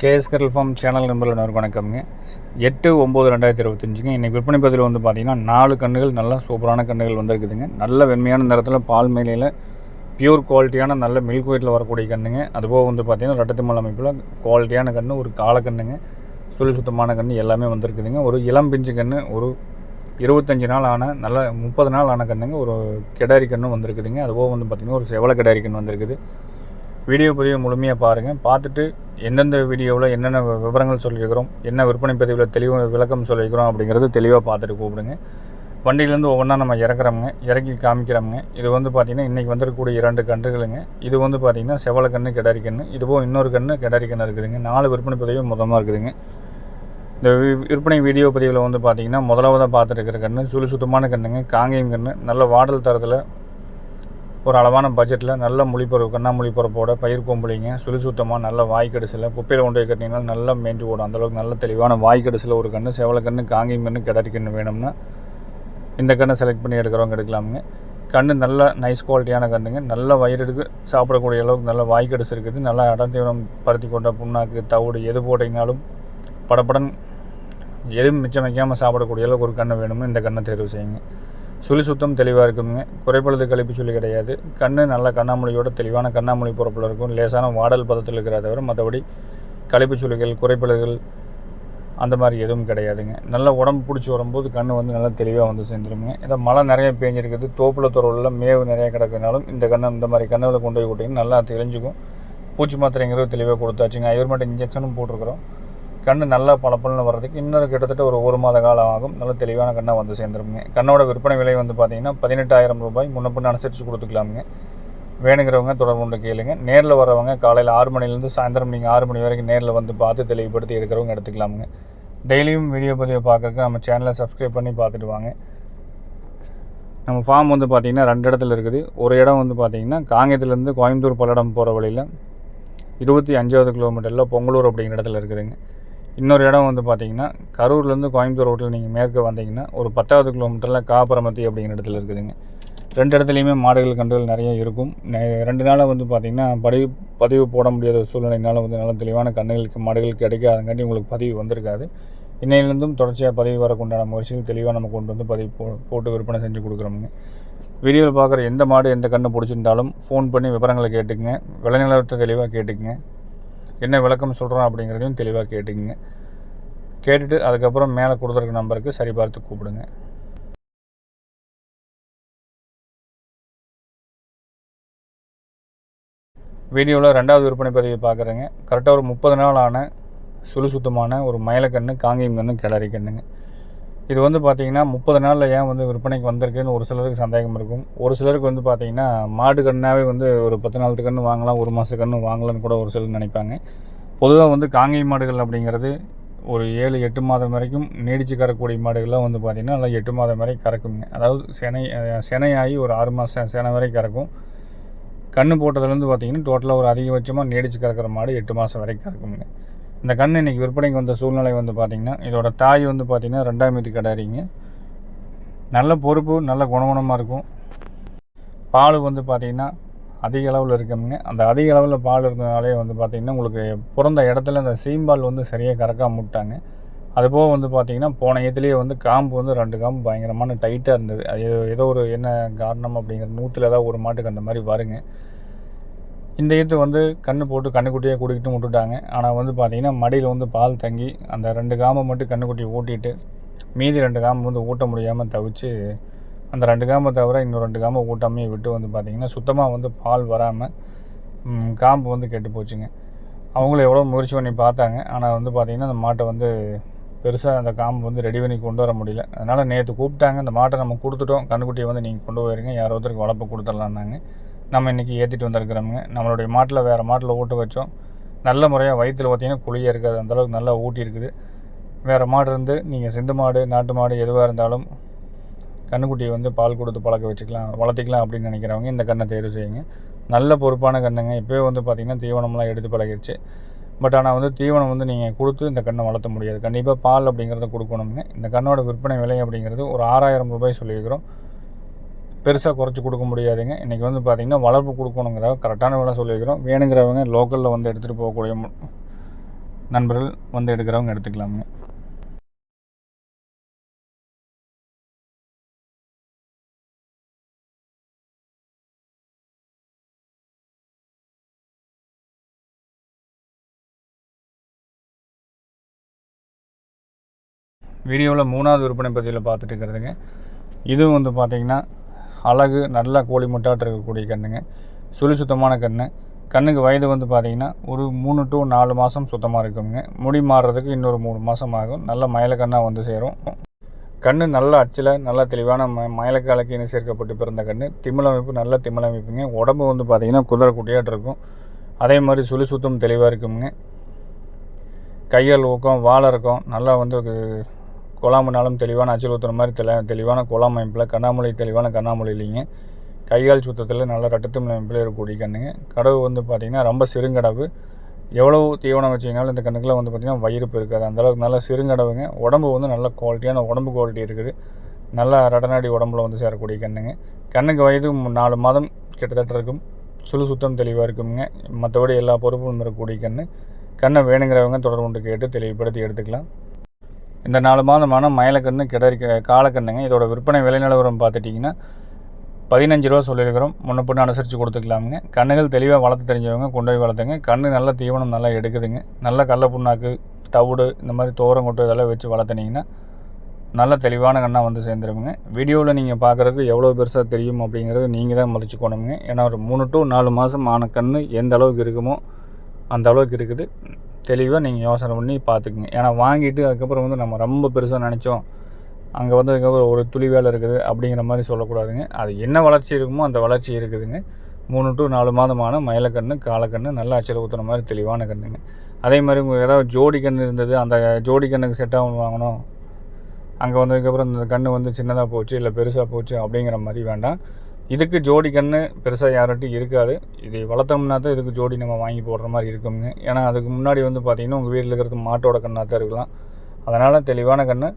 KS கரல் form channel நம்பரில் வணக்கம்ங்க. எட்டு ஒம்பது ரெண்டாயிரத்தி இருபத்தஞ்சுங்க. இன்றைக்கி விற்பனை பதிவில் வந்து பார்த்திங்கன்னா நாலு கன்றுகள் நல்லா சூப்பரான கன்றுகள் வந்திருக்குதுங்க. நல்ல வெண்மையான நிறத்தில் பால் மேலையில் பியூர் குவாலிட்டியான நல்ல மில்க் ஒயிட்டில் வரக்கூடிய கன்றுங்க. அதுபோக வந்து பார்த்திங்கன்னா ரெட்டத்திமல் அமைப்பில் குவாலிட்டியான கன்று ஒரு காலக்கண்ணுங்க சுழி சுத்தமான கன்று எல்லாமே வந்திருக்குதுங்க. ஒரு இளம் பிஞ்சு கன்று ஒரு இருபத்தஞ்சி நாள் ஆன நல்ல முப்பது நாள் ஆன கன்றுங்க. ஒரு கிடாரி கன்று வந்திருக்குதுங்க. அதுபோக வந்து பார்த்திங்கன்னா ஒரு செவல கிடாரி கன்று வந்திருக்குது. வீடியோ பதிவு முழுமையாக பாருங்கள் பார்த்துட்டு எந்தெந்த வீடியோவில் என்னென்ன விவரங்கள் சொல்லியிருக்கிறோம் என்ன விற்பனை பதிவில் தெளிவு விளக்கம் சொல்லியிருக்கிறோம் அப்படிங்கிறது தெளிவாக பார்த்துட்டு கூப்பிடுங்க. வண்டியிலேருந்து ஒவ்வொன்றா நம்ம இறக்குறோமுங்க இறக்கி காமிக்கிறோமுங்க. இது வந்து பார்த்திங்கன்னா இன்றைக்கி வந்துருக்கக்கூடிய இரண்டு கன்றுகளுங்க. இது வந்து பார்த்திங்கன்னா செவல கன்று கிடாரி கன்று இதுவும் இன்னொரு கன்று கிடாரி கன்று இருக்குதுங்க. நாலு விற்பனை பதிவு மொத்தமாக இருக்குதுங்க. இந்த வி- விற்பனை வீடியோ பதிவில் வந்து பார்த்திங்கன்னா முதலாவதாக பார்த்துட்டு இருக்கிற கன்று சுழி சுத்தமான கன்றுங்க காங்கேயம் கன்று நல்ல வாடல் தரத்தில் ஒரு அளவான பட்ஜெட்டில் நல்ல மொழிப்பொருள் கண்ணா மொழிப்பொறப்போட பயிர் கொம்புலிங்க. சுழி சுத்தமாக நல்ல வாய் கடிசில் குப்பையில் கொண்டு போய் கட்டிங்கன்னா நல்லா மேஞ்சு ஓடும் அந்தளவுக்கு நல்ல தெளிவான வாய்க்கடிசில் ஒரு கன்று செவலை கன்று காங்கி கன்று கிடரி கன்று வேணும்னா இந்த கண்ணை செலக்ட் பண்ணி எடுக்கிறவங்க எடுக்கலாமுங்க. கன்று நல்ல நைஸ் குவாலிட்டியான கன்றுங்க நல்ல வயிறுக்கு சாப்பிடக்கூடிய அளவுக்கு நல்ல வாய் இருக்குது. நல்லா இடந்தீவனம் பருத்தி கொண்ட புண்ணாக்கு தவிடு எது போட்டிங்கனாலும் படப்படன் எதுவும் மிச்சம் வைக்காமல் சாப்பிடக்கூடிய அளவுக்கு ஒரு கன்று வேணும்னு இந்த கண்ணை தேர்வு செய்யுங்க. சுழி சுத்தம் தெளிவாக இருக்குங்க. குறைப்பழுது கழிப்பு சொல்லி கிடையாது. கண் நல்ல கண்ணாமொழியோட தெளிவான கண்ணாமொழி பொறுப்பில் இருக்கும். லேசான வாடல் பதத்தில் இருக்கிறத தவிர மற்றபடி கழிப்பு சுழிகள் குறைப்பழுதுகள் அந்த மாதிரி எதுவும் கிடையாதுங்க. நல்ல உடம்பு பிடிச்சி வரும்போது கண் வந்து நல்லா தெளிவாக வந்து சேர்ந்துருங்க இதை மழை நிறைய பேஞ்சிருக்குது. தோப்புல துறவுல மேவு நிறைய கிடக்குனாலும் இந்த கண்ணை இந்த மாதிரி கண்ணில் கொண்டு போய் விட்டிங்கன்னா நல்லா தெளிஞ்சுக்கும். பூச்சி மாத்திரைங்கிறது தெளிவாக கொடுத்தாச்சுங்க. ஐவர்மெண்ட் இன்ஜெக்ஷனும் போட்டிருக்கிறோம். கண்ணு நல்லா பளபளன்னு வர்றதுக்கு இன்னொரு கிட்டத்தட்ட ஒரு ஒரு மாத காலம் ஆகும். நல்ல தெளிவான கண்ணாக வந்து சேர்ந்துருங்க கண்ணோட விற்பனை விலை வந்து பார்த்திங்கன்னா பதினெட்டாயிரம் ரூபாய். முன்ன அனுசரித்து கொடுத்துக்கலாமுங்க. வேணுங்கிறவங்க தொடர்பு கொண்டு கேளுங்க. நேரில் வரவங்க காலையில் ஆறு மணிலேருந்து சாயந்தரம் நீங்கள் ஆறு மணி வரைக்கும் நேரில் வந்து பார்த்து தெளிவுபடுத்தி எடுக்கிறவங்க எடுத்துக்கலாமுங்க. டெய்லியும் வீடியோ பதிவை பார்க்குறக்கு நம்ம சேனலை சப்ஸ்கிரைப் பண்ணி பார்த்துட்டு வாங்க. நம்ம ஃபார்ம் வந்து பார்த்திங்கன்னா ரெண்டு இடத்துல இருக்குது. ஒரு இடம் வந்து பார்த்திங்கன்னா காங்கேயத்துலேருந்து கோயம்புத்தூர் பல்லடம் போகிற வழியில் இருபத்தி அஞ்சாவது கிலோமீட்டரில் பொங்கலூர் அப்படிங்கிற இடத்துல இருக்குதுங்க. இன்னொரு இடம் வந்து பார்த்திங்கன்னா கரூர்லேருந்து கோயம்புத்தூர் ரோட்டில் நீங்கள் மேற்கே வந்தீங்கன்னா ஒரு பத்தாவது கிலோமீட்டரில் காப்பரமத்தி அப்படிங்கிற இடத்துல இருக்குதுங்க. ரெண்டு இடத்துலையுமே மாடுகள் கன்றுகள் நிறைய இருக்கும். ரெண்டு நாளாக வந்து பார்த்திங்கன்னா பதிவு பதிவு போட முடியாத ஒரு சூழ்நிலைனால வந்து நல்ல தெளிவான கன்றுகளுக்கு மாடுகள் கிடைக்காதங்காட்டி உங்களுக்கு பதிவு வந்திருக்காது. இன்னையிலேருந்தும் தொடர்ச்சியாக பதிவு வரக்குண்டான முயற்சிகள் தெளிவாக நம்ம கொண்டு வந்து பதிவு போ போட்டு விற்பனை செஞ்சு கொடுக்குறோமுங்க. வீடியோவில் பார்க்குற எந்த மாடு எந்த கன்று பிடிச்சிருந்தாலும் ஃபோன் பண்ணி விவரங்களை கேட்டுக்குங்க. விளைநிலத்தை தெளிவாக கேட்டுக்குங்க. என்ன விளக்கம் சொல்கிறோம் அப்படிங்கிறதையும் தெளிவாக கேட்டுக்குங்க. கேட்டுட்டு அதுக்கப்புறம் மேலே கொடுத்துருக்க நம்பருக்கு சரி பார்த்து கூப்பிடுங்க. வீடியோவில் ரெண்டாவது விற்பனை பதிவை பார்க்குறேங்க. கரெக்டாக ஒரு முப்பது நாள் ஆன சுத்தமான ஒரு மயிலக்கண்ணு காங்கேயம் கண்ணு கிளறி கண்ணுங்க. இது வந்து பார்த்திங்கன்னா முப்பது நாளில் ஏன் வந்து விற்பனைக்கு வந்திருக்குன்னு ஒரு சிலருக்கு சந்தேகம் இருக்கும். ஒரு சிலருக்கு வந்து பார்த்திங்கன்னா மாடு கண்ணாவே வந்து ஒரு பத்து நாளுக்கு கன்று வாங்கலாம் ஒரு மாதத்துக்கு கன்று வாங்கலாம்னு கூட ஒரு சிலர் நினைப்பாங்க. பொதுவாக வந்து காங்கை மாடுகள் அப்படிங்கிறது ஒரு ஏழு எட்டு மாதம் வரைக்கும் நீடிச்சு கறக்கூடிய மாடுகள்லாம் வந்து பார்த்திங்கன்னா நல்லா எட்டு மாதம் வரை கறக்குங்க அதாவது செனை அஹ், செனையாகி ஒரு ஆறு மாதம் செனை வரை கறக்கும். கன்று போட்டதுலேருந்து பார்த்திங்கன்னா டோட்டலாக ஒரு அதிகபட்சமாக நீடிச்சு கறக்கிற மாடு எட்டு மாதம் வரைக்கும் கறக்குங்க இந்த கன்று இன்றைக்கி விற்பனைக்கு வந்த சூழ்நிலை வந்து பார்த்திங்கன்னா இதோட தாய் வந்து பார்த்திங்கன்னா ரெண்டாம் இது கிடாரிங்க நல்ல பொறுப்பு நல்ல குணகுணமாக இருக்கும். பால் வந்து பார்த்திங்கன்னா அதிக அளவில் இருக்குங்க. அந்த அதிக அளவில் பால் இருந்தனாலே வந்து பார்த்திங்கன்னா உங்களுக்கு பிறந்த இடத்துல அந்த சீம்பால் வந்து சரியாக கறக்காம விட்டாங்க. அதுபோக வந்து பார்த்திங்கன்னா போன இதுலேயே வந்து காம்பு வந்து ரெண்டு காம்பு பயங்கரமான டைட்டாக இருந்தது. அது ஏதோ- ஏதோ ஒரு என்ன காரணம் அப்படிங்கிற நூற்றில் ஏதாவது ஒரு மாட்டுக்கு அந்த மாதிரி வருங்க. இந்த ஈத்து வந்து கன்று போட்டு கண்ணுக்குட்டியாக குடிக்கிட்டு விட்டுட்டாங்க. ஆனால் வந்து பார்த்திங்கன்னா மடியில் வந்து பால் தங்கி அந்த ரெண்டு காம்பை மட்டும் கண்ணுக்குட்டியை ஊட்டிட்டு மீதி ரெண்டு காம்பை வந்து ஊட்ட முடியாமல் தவிச்சு அந்த ரெண்டு காம்பை தவிர இன்னும் ரெண்டு காம்பை ஊட்டாமையே விட்டு வந்து பார்த்திங்கன்னா சுத்தமாக வந்து பால் வராமல் காம்பு வந்து கெட்டு போச்சுங்க. அவங்களும் எவ்வளோ முயற்சி பண்ணி பார்த்தாங்க. ஆனால் வந்து பார்த்திங்கன்னா அந்த மாட்டை வந்து பெருசாக அந்த காம்பு வந்து ரெடி பண்ணி கொண்டு வர முடியல. அதனால் நேற்று கூப்பிட்டாங்க. அந்த மாட்டை நம்ம கொடுத்துட்டோம். கண்ணுக்குட்டியை வந்து நீங்கள் கொண்டு போயிருங்க. யாரோ ஒருத்தருக்கு வளர்ப்பு கொடுத்துடலான்னாங்க நம்ம இன்றைக்கி ஏற்றிட்டு வந்திருக்கிறோமுங்க. நம்மளுடைய மாட்டில் வேறு மாட்டில் ஊட்ட வச்சோம். நல்ல முறையாக வயிற்றில் பார்த்தீங்கன்னா குழியாக இருக்காது. அந்தளவுக்கு நல்லா ஊட்டி இருக்குது. வேறு மாடு இருந்து நீங்கள் சிந்து மாடு நாட்டு மாடு எதுவாக இருந்தாலும் கண்ணுக்குட்டியை வந்து பால் கொடுத்து பழக்க வச்சுக்கலாம் வளர்த்திக்கலாம் அப்படின்னு நினைக்கிறவங்க இந்த கண்ணை தேர்வு செய்யுங்க. நல்ல பொறுப்பான கண்ணுங்க. இப்போயே வந்து பார்த்திங்கன்னா தீவனம்லாம் எடுத்து பழகிடுச்சு பட் ஆனால் வந்து தீவனம் வந்து நீங்கள் கொடுத்து இந்த கண்ணை வளர்த்த முடியாது. கண்டிப்பாக பால் அப்படிங்கிறத கொடுக்கணுங்க. இந்த கண்ணோட விற்பனை விலை அப்படிங்கிறது ஒரு ஆறாயிரம் ரூபாய் சொல்லியிருக்கிறோம். பெருசாக குறைச்சி கொடுக்க முடியாதுங்க. இன்றைக்கி வந்து பார்த்திங்கன்னா வளர்ப்பு கொடுக்கணுங்கிற கரெக்டான விலை சொல்லியிருக்கிறோம். வேணுங்கிறவங்க லோக்கலில் வந்து எடுத்துகிட்டு போகக்கூடிய நண்பர்கள் வந்து எடுக்கிறவங்க எடுத்துக்கலாமுங்க. வீடியோவில் மூணாவது விற்பனை பற்றியில் பார்த்துட்டு இருக்கிறதுங்க. இதுவும் வந்து பார்த்திங்கன்னா அழகு நல்லா கோழி முட்டாட்டு இருக்கக்கூடிய கண்ணுங்க சுழி சுத்தமான கன்று. கண்ணுக்கு வயது வந்து பார்த்திங்கன்னா ஒரு மூணு டு நாலு மாதம் சுத்தமாக இருக்குங்க. முடி மாறுறதுக்கு இன்னொரு மூணு மாதம் ஆகும். நல்ல மயிலக்கண்ணாக வந்து சேரும். கண் நல்ல அச்சில் நல்ல தெளிவான ம மயிலக்காலக்கின்னு சேர்க்கப்பட்டு பிறந்த கண் திமிழமைப்பு நல்ல திமிழமைப்புங்க. உடம்பு வந்து பார்த்திங்கன்னா குதிரை குட்டியாட்டு இருக்கும். அதே மாதிரி சுழி சுத்தம் தெளிவாக இருக்குங்க. கையால் ஊக்கம் வாழை இருக்கும் நல்லா வந்து கோலாமனாலும் தெளிவான அச்சல் ஊற்றுற மாதிரி தெளி தெளிவான கோலாம் அமைப்பில் கண்ணாமொழி தெளிவான கண்ணாமொழி இல்லைங்க. கைகால் சுத்தத்தில் நல்ல ரட்டத்தும் அமைப்பில் இருக்கக்கூடிய கண்ணுங்க. கடவு வந்து பார்த்திங்கன்னா ரொம்ப சிறுங்கடவு. எவ்வளோ தீவனம் வச்சிங்கனாலும் இந்த கண்ணுக்குலாம் வந்து பார்த்திங்கன்னா வயிறு இருக்காது. அந்தளவுக்கு நல்ல சிறுங்கடவுங்க. உடம்பு வந்து நல்ல குவாலிட்டியான உடம்பு குவாலிட்டி இருக்குது. நல்லா ரடநாடி உடம்புல வந்து சேரக்கூடிய கண்ணுங்க. கண்ணுக்கு வயது நாலு மாதம் கிட்டத்தட்ட இருக்கும். சுழு சுத்தம் தெளிவாக இருக்குங்க மற்றபடி எல்லா பொறுப்பும் இருக்கக்கூடிய கண்ணு. கண்ணை வேணுங்கிறவங்க தொடர்பு கொண்டு கேட்டு தெளிவுபடுத்தி எடுத்துக்கலாம். இந்த நாலு மாதமான மயிலக்கண்ணு கிடறி காலக்கண்ணுங்க. இதோட விற்பனை விலை நிலவரம் பார்த்துட்டிங்கன்னா பதினஞ்சு ரூபா சொல்லியிருக்கிறோம். முன்ன பொண்ணு அனுசரித்து கொடுத்துக்கலாமுங்க. கண்ணுகள் தெளிவாக வளர்த்து தெரிஞ்சவங்க கொண்டு போய் வளர்த்துங்க. கண்ணு நல்ல தீவனம் நல்லா எடுக்குதுங்க. நல்ல கடல புண்ணாக்கு தவிடு இந்த மாதிரி தோரம் கொட்டு இதெல்லாம் வச்சு வளர்த்துனீங்கன்னா நல்ல தெளிவான கண்ணாக வந்து சேர்ந்துருக்குங்க. வீடியோவில் நீங்கள் பார்க்குறதுக்கு எவ்வளோ பெருசாக தெரியும் அப்படிங்கிறது நீங்கள் தான் மதிச்சுக்கணுங்க ஏன்னா ஒரு மூணு டு நாலு மாதம் ஆன கண் எந்த அளவுக்கு இருக்குமோ அந்த அளவுக்கு இருக்குது. தெளிவாக நீங்கள் யோசனை பண்ணி பார்த்துக்குங்க ஏன்னா வாங்கிட்டு அதுக்கப்புறம் வந்து நம்ம ரொம்ப பெருசாக நினச்சோம். அங்கே வந்து அதுக்கப்புறம் ஒரு துளி வேலை இருக்குது அப்படிங்கிற மாதிரி சொல்லக்கூடாதுங்க. அது என்ன வளர்ச்சி இருக்குமோ அந்த வளர்ச்சி இருக்குதுங்க. மூணு டு நாலு மாதமான மயிலக்கண்ணு காலக்கண்ணு நல்லா அச்சல் ஊற்றுற மாதிரி தெளிவான கண்ணுங்க. அதே மாதிரி உங்களுக்கு ஏதாவது ஜோடி கண் இருந்தது அந்த ஜோடி கண்ணுக்கு ஆகணும் வாங்கணும். அங்கே வந்ததுக்கப்புறம் இந்த கண் வந்து சின்னதாக போச்சு இல்லை பெருசாக போச்சு அப்படிங்கிற மாதிரி வேண்டாம். இதுக்கு ஜோடி கன்று பெருசாக யார்கிட்டையும் இருக்காது. இது வளர்த்தோம்னா தான் இதுக்கு ஜோடி நம்ம வாங்கி போடுற மாதிரி இருக்குங்க ஏன்னா அதுக்கு முன்னாடி வந்து பார்த்திங்கன்னா உங்கள் வீட்டில் இருக்கிறது மாட்டோட கண்ணாக தான் இருக்கலாம். அதனால் தெளிவான கன்று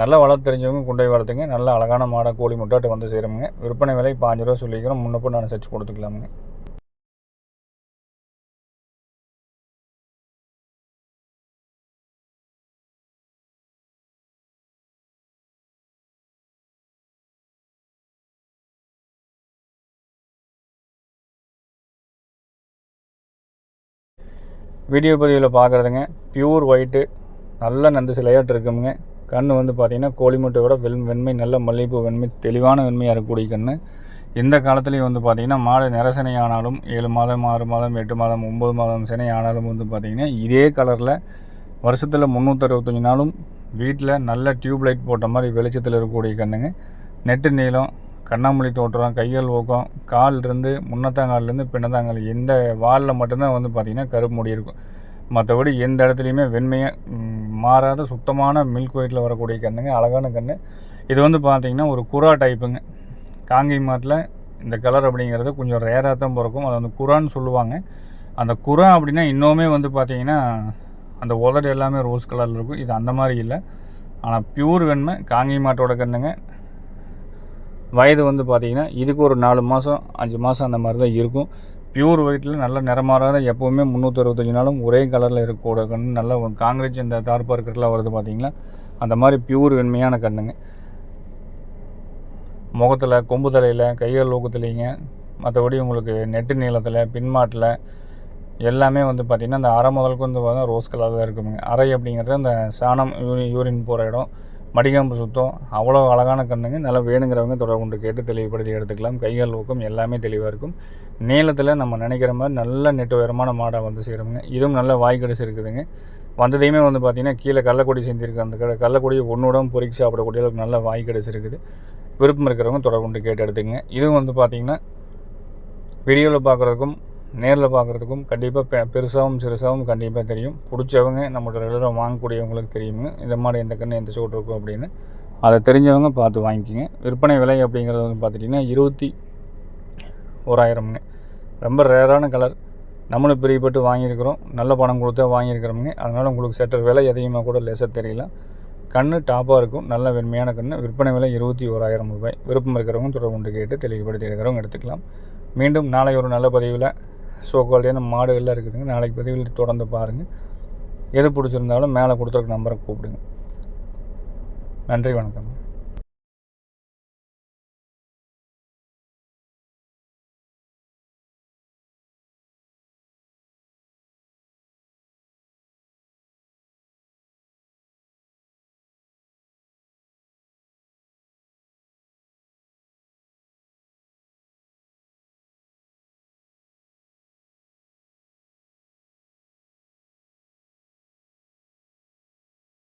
நல்லா வளர்த்து தெரிஞ்சவங்க குண்டை வளர்த்துங்க. நல்ல அழகான மாடை கோழி முட்டாட்டு வந்து சேருங்க விற்பனை விலை பாஞ்சு ரூபா சொல்லிக்கிறோம். முன்னப்போ நான் சர்ச் கொடுத்துக்கலாமுங்க வீடியோ பதிவில் பார்க்குறதுங்க பியூர் ஒயிட்டு நல்ல நந்து சிலையாட்டு இருக்குங்க. கண் வந்து பார்த்திங்கன்னா கோழி விட வெண் வெண்மை நல்ல மல்லிகைப்பூ வெண்மை தெளிவான வெண்மையாக இருக்கக்கூடிய கண் எந்த காலத்துலேயும் வந்து பார்த்திங்கன்னா மாடு நிறசனை ஆனாலும் ஏழு மாதம் ஆறு மாதம் எட்டு மாதம் ஒம்பது மாதம் சினை ஆனாலும் வந்து பார்த்திங்கன்னா இதே கலரில் வருஷத்தில் முந்நூற்றறுபத்தஞ்சி நாளும் வீட்டில் நல்ல டியூப் லைட் போட்ட மாதிரி வெளிச்சத்தில் இருக்கக்கூடிய கண்ணுங்க. நெட்டு நீளம் கண்ணாமொழி தோற்றம் கைகள் ஊக்கம் கால்லேருந்து முன்னத்தாங்கால்லேருந்து பின்னத்தாங்கால் எந்த வாலில் மட்டும்தான் வந்து பார்த்திங்கன்னா கருப்பு முடி இருக்கும். மற்றபடி எந்த இடத்துலையுமே வெண்மையாக மாறாத சுத்தமான மில்க் ஒயிட்டில் வரக்கூடிய கண்ணுங்க அழகான கன்று இது வந்து பார்த்திங்கன்னா ஒரு குரா டைப்புங்க. காங்கி மாட்டில் இந்த கலர் அப்படிங்கிறது கொஞ்சம் ரேராக தான் பிறக்கும். அது வந்து குரான்னு சொல்லுவாங்க. அந்த குரா அப்படின்னா இன்னுமே வந்து பார்த்திங்கன்னா அந்த உதடு எல்லாமே ரோஸ் கலரில் இருக்கும். இது அந்த மாதிரி இல்லை. ஆனால் பியூர் வெண்மை காங்கை மாட்டோட கண்ணுங்க. வயது வந்து பார்த்திங்கன்னா இதுக்கு ஒரு நாலு மாதம் அஞ்சு மாதம் அந்த மாதிரி தான் இருக்கும் பியூர் ஒயிட்டில் நல்ல நிறமாறாத எப்போவுமே முந்நூற்றி அறுபத்தஞ்சு நாளும் ஒரே கலரில் இருக்கக்கூட கண்ணு. நல்லா காங்கிரீட் இந்த தார் இருக்கிறதுலாம் வருது பார்த்திங்களா அந்த மாதிரி பியூர் வெண்மையான கண்ணுங்க. முகத்தில் கொம்பு தலையில் கைகள் லோகத்துலேங்க. மற்றபடி உங்களுக்கு நெட்டு நீளத்தில் பின்மாட்டில் எல்லாமே வந்து பார்த்திங்கன்னா அந்த அரை முதலுக்கு வந்து பார்த்தா ரோஸ் கலர் தான் இருக்குங்க. அரை அப்படிங்கிறது அந்த சாணம் யூரின் போகிற இடம். மடிகாம்பு சுத்தம். அவ்வளோ அழகான கண்ணுங்க. நல்லா வேணுங்கிறவங்க தொடர்பு கொண்டு கேட்டு தெளிவுபடுத்தி எடுத்துக்கலாம். கைகள் ஊக்கம் எல்லாமே தெளிவாக இருக்கும். நீளத்தில் நம்ம நினைக்கிற மாதிரி நல்ல நெட்டு உயரமான மாடாக வந்து சேருங்க இதுவும் நல்ல வாய் கடிச்சு இருக்குதுங்க. வந்ததையுமே வந்து பார்த்திங்கன்னா கீழே கள்ளக்குடி செஞ்சுருக்கு. அந்த கடை கள்ளக்குடியை ஒன்றுடன் பொறிக்கி சாப்பிடக்கூடிய அளவுக்கு நல்ல வாய் கடிச்சு இருக்குது. விருப்பம் இருக்கிறவங்க தொடர்பு கொண்டு கேட்டு எடுத்துக்கங்க. இதுவும் வந்து பார்த்திங்கன்னா வீடியோவில் பார்க்குறதுக்கும் நேரில் பார்க்குறதுக்கும் கண்டிப்பாக பெ பெருசாகவும் சிறுசாகவும் கண்டிப்பாக தெரியும். பிடிச்சவங்க நம்மளோட ரெகுலராக வாங்கக்கூடியவங்களுக்கு தெரியுங்க. இந்த மாதிரி எந்த கன்று எந்த சோட்டு இருக்கும் அப்படின்னு. அதை தெரிஞ்சவங்க பார்த்து வாங்கிக்கிங்க. விற்பனை விலை அப்படிங்கிறது வந்து பார்த்துட்டிங்கன்னா இருபத்தி ஓராயிரம்ங்க. ரொம்ப ரேரான கலர். நம்மளும் பிரியப்பட்டு வாங்கியிருக்கிறோம். நல்ல பணம் கொடுத்தா வாங்கியிருக்கிறோமுங்க. அதனால் உங்களுக்கு செட்டர் விலை அதிகமாக கூட லேசாக தெரியல. கண்ணு டாப்பாக இருக்கும். நல்ல வெண்மையான கண்ணு. விற்பனை விலை இருபத்தி ஓராயிரம் ரூபாய். விருப்பம் இருக்கிறவங்க தொடர்பு கொண்டு கேட்டு தெளிவுபடுத்தி எடுக்கிறவங்க எடுத்துக்கலாம். மீண்டும் நாளை ஒரு நல்ல பதிவில் ஸோ குவாலிட்டியான மாடுகள்லாம் இருக்குதுங்க. நாளைக்கு பதிவில் தொடர்ந்து பாருங்கள் எது பிடிச்சிருந்தாலும் மேலே கொடுத்துருக்க நம்பரை கூப்பிடுங்க. நன்றி வணக்கம்.